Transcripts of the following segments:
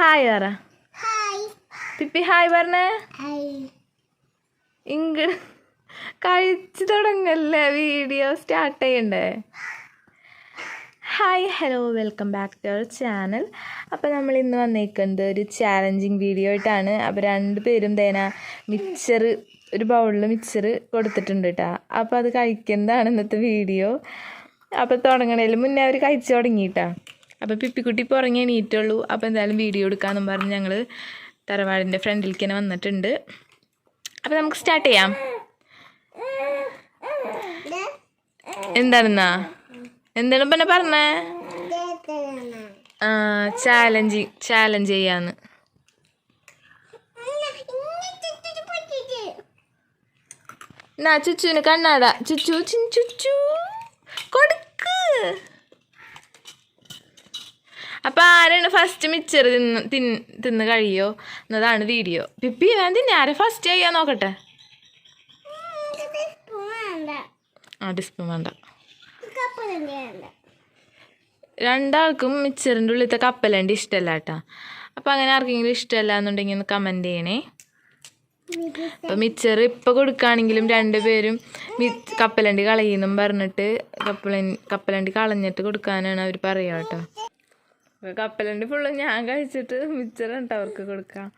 Hi പറ പിപ്പി hi പറഞ്ഞേ hi ഇങ്ങട് കഴിച്ചു തുടങ്ങല്ലേ വീഡിയോ സ്റ്റാർട്ട് ചെയ്യണ്ടേ? Hi hello welcome back to our channel അപ്പോൾ നമ്മൾ ഇന്ന് വന്നേക്കുന്നത് ഒരു ചാലഞ്ചിങ് വീഡിയോ ആയിട്ടാണ്. അപ്പോൾ രണ്ട് പേരും തേന മിക്സർ ഒരു ബൗളിൽ മിക്സർ കൊടുത്തിട്ടുണ്ട് കേട്ടോ അപ്പോൾ അത് കഴിക്കുന്നതാണ് ഇന്നത്തെ വീഡിയോ അപ്പോൾ തുടങ്ങണേലും മുന്നേ അവർ കഴിച്ചു തുടങ്ങിയിട്ടാ അപ്പോൾ പിപ്പിക്കുട്ടി ഇപ്പോൾ ഉറങ്ങി നീറ്റുള്ളൂ അപ്പോൾ എന്തായാലും വീഡിയോ എടുക്കാമെന്നും പറഞ്ഞ് ഞങ്ങൾ തറവാടിന്റെ ഫ്രണ്ടിലേക്ക് തന്നെ വന്നിട്ടുണ്ട്. അപ്പോൾ നമുക്ക് സ്റ്റാർട്ട് ചെയ്യാം. എന്താണെന്നാ? എന്താണ് പിന്നെ പറഞ്ഞേ? ആ ചാലഞ്ച് ചാലഞ്ച് ചെയ്യാന്ന്. എന്നാ ചുച്ചുവിന് കണ്ണാടാ. ചുച്ചു ചുച്ചു. കൊടുക്ക്. അപ്പൊ ആരാണ് ഫസ്റ്റ് മിച്ചർ തിന്ന് തിന്ന് തിന്ന് കഴിയോ? എന്നതാണ് വീഡിയോ പിപ്പി ഞാൻ തിന്നെ. ആരെ ഫസ്റ്റ് ചെയ്യാൻ നോക്കട്ടെ? ആ ഡിസ്പ്ലേ വേണ്ട. രണ്ടാൾക്കും മിച്ചറിന്റെ ഉള്ളിലത്തെ കപ്പലണ്ടി ഇഷ്ടമല്ല കേട്ടോ അപ്പോൾ അങ്ങനെ ആർക്കെങ്കിലും ഇഷ്ടമല്ല എന്നുണ്ടെങ്കിൽ ഒന്ന് കമന്റ് ചെയ്യണേ. അപ്പോൾ മിച്ചർ ഇപ്പോൾ കൊടുക്കുകയാണെങ്കിലും രണ്ടുപേരും കപ്പലണ്ടി കളയുന്നും പറഞ്ഞിട്ട് കപ്പലണ്ടി കപ്പലണ്ടി കളഞ്ഞിട്ട് കൊടുക്കാനാണ് അവർ പറയുക കേട്ടോ അപ്പോൾ കപ്പലണ്ടി ഫുള്ള് ഞാൻ കഴിച്ചിട്ട് മിച്ചറുണ്ട് അവർക്ക് കൊടുക്കാം.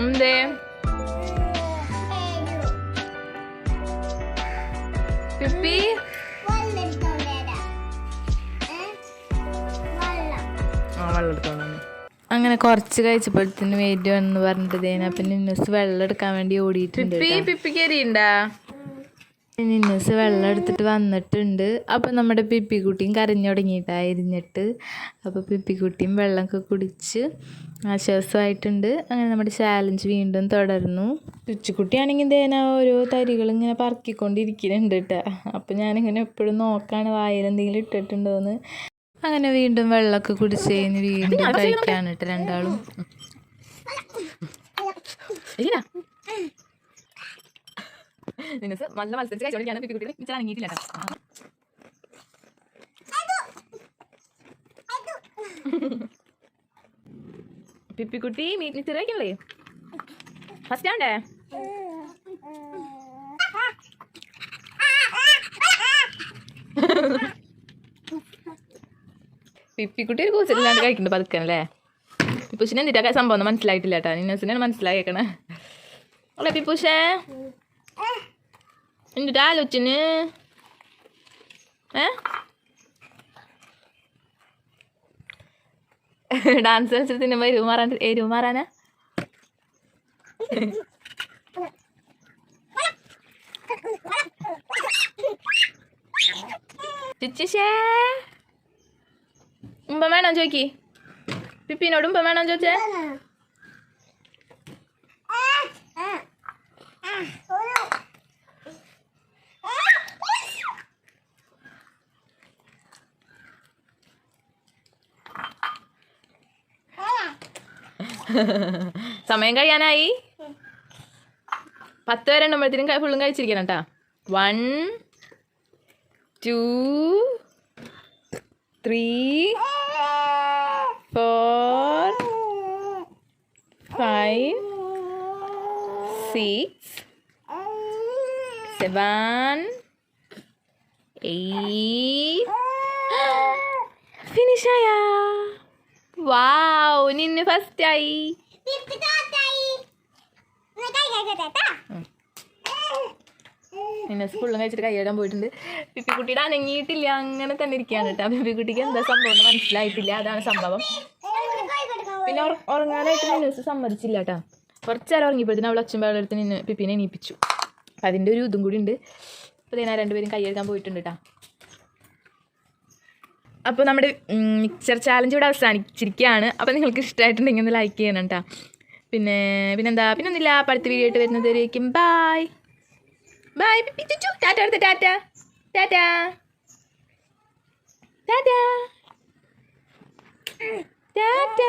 എന്തേ? പിപ്പി അങ്ങനെ കുറച്ച് കഴിച്ചപ്പോഴത്തേന് വെയിറ്റ് വന്നു പറഞ്ഞിട്ട് പിന്നെ നിന്നസ് വെള്ളം എടുക്കാൻ വേണ്ടി ഓടിയിട്ടുണ്ട് നിന്നസ് വെള്ളം എടുത്തിട്ട് വന്നിട്ടുണ്ട്. അപ്പം നമ്മുടെ പിപ്പിക്കുട്ടിയും കരഞ്ഞു തുടങ്ങിയിട്ടായിരുന്നിട്ട് അപ്പം അപ്പോൾ പിപ്പിക്കുട്ടിയും വെള്ളമൊക്കെ കുടിച്ച് ആശ്വാസമായിട്ടുണ്ട്. അങ്ങനെ നമ്മുടെ ചാലഞ്ച് വീണ്ടും തുടർന്നു. ചുച്ചുക്കുട്ടിയാണെങ്കിൽ ഇതേന ഓരോ തരികൾ ഇങ്ങനെ പറക്കിക്കൊണ്ടിരിക്കുന്നുണ്ട് കേട്ടോ. അപ്പം ഞാനിങ്ങനെ എപ്പോഴും നോക്കാണ് വായിൽ എന്തെങ്കിലും ഇട്ടിട്ടുണ്ടോയെന്ന് അങ്ങനെ വീണ്ടും വെള്ളമൊക്കെ കുടിച്ച് കഴിഞ്ഞ് വീണ്ടും കഴിക്കാണ് കേട്ടോ രണ്ടാളും. നല്ല മത്സരിച്ച് പിപ്പിക്കുട്ടി മിച്ചർ അനങ്ങിയിട്ടില്ല പിപ്പിക്കുട്ടി മീറ്റ് കഴിക്കണല്ലേ ഫസ്റ്റ് ആണ്ടേ പിപ്പിക്കുട്ടി ഒരു കൂസലില്ലാണ്ട് കഴിക്കുന്നുണ്ട് പതുക്കനല്ലേ പിപ്പുഷിനെ എന്തിട്ടാ സംഭവം ഒന്നും മനസ്സിലായിട്ടില്ല കേട്ടോ. നിന്നസിനെ മനസ്സിലായേക്കണേ. അല്ലേ പിപ്പുഷേ? എന്തിട്ടാ ആലോചിന് ഏ? ഡാൻസ് കളിച്ചിട്ട് തിന്നുമ്പോ എരിവ് മാറാൻ എരിവ് മാറാനാ? ചുച്ചിഷേ? ഉമ്പ വേണോ ചോയ്ക്ക്? പിപ്പിനോട് ഉമ്പ വേണോ ചോദിച്ചേ? സമയം കഴിയാനായി. പത്ത് വരെ ഉണ്ടുമ്പോഴത്തേനും ഫുള്ളും കഴിച്ചിരിക്കണം കേട്ടാ. One two three five six seven eight ഫിനിഷായ വാവ് നിന്നെ ഫസ്റ്റായി നിന്നെ സ്കൂളിലും കഴിച്ചിട്ട് കൈയിടാൻ പോയിട്ടുണ്ട്. പിപ്പിക്കുട്ടിയുടെ അനങ്ങിയിട്ടില്ല അങ്ങനെ തന്നെ ഇരിക്കുകയാണ് കേട്ടോ. പിപ്പിക്കുട്ടിക്ക് എന്താ സംഭവം എന്ന് മനസ്സിലായിട്ടില്ല. അതാണ് സംഭവം. പിന്നെ ഉറ- ഉറങ്ങാനായിട്ട് ന്യൂസ് സമ്മതിച്ചില്ല കേട്ടോ കുറച്ച് നേരം ഉറങ്ങിയപ്പോഴത്തേനും അവൾ അച്ഛൻ വേളെടുത്ത് നിന്ന് പിപ്പിനെ എണീപ്പിച്ചു. അതിന്റെ ഒരു ഇതും കൂടി ഉണ്ട്. അപ്പോൾ ഞാൻ രണ്ടുപേരും കൈയെടുക്കാൻ പോയിട്ടുണ്ട് കേട്ടോ അപ്പോൾ നമ്മുടെ മിക്സർ ചാലഞ്ച് ഇവിടെ അവസാനിച്ചിരിക്കുകയാണ് അപ്പോൾ നിങ്ങൾക്ക് ഇഷ്ടമായിട്ടുണ്ടെങ്കിൽ ഒന്ന് ലൈക്ക് ചെയ്യണം കേട്ടോ പിന്നെ പിന്നെന്താ? പിന്നൊന്നുമില്ല. അപ്പോൾ അടുത്ത വീഡിയോ ആയിട്ട് വരുന്നതായിരിക്കും ബായ് ബായ് ചുച്ചു ടാറ്റ അടുത്ത ടാറ്റ. ടാറ്റ. ടാറ്റ. ടാറ്റ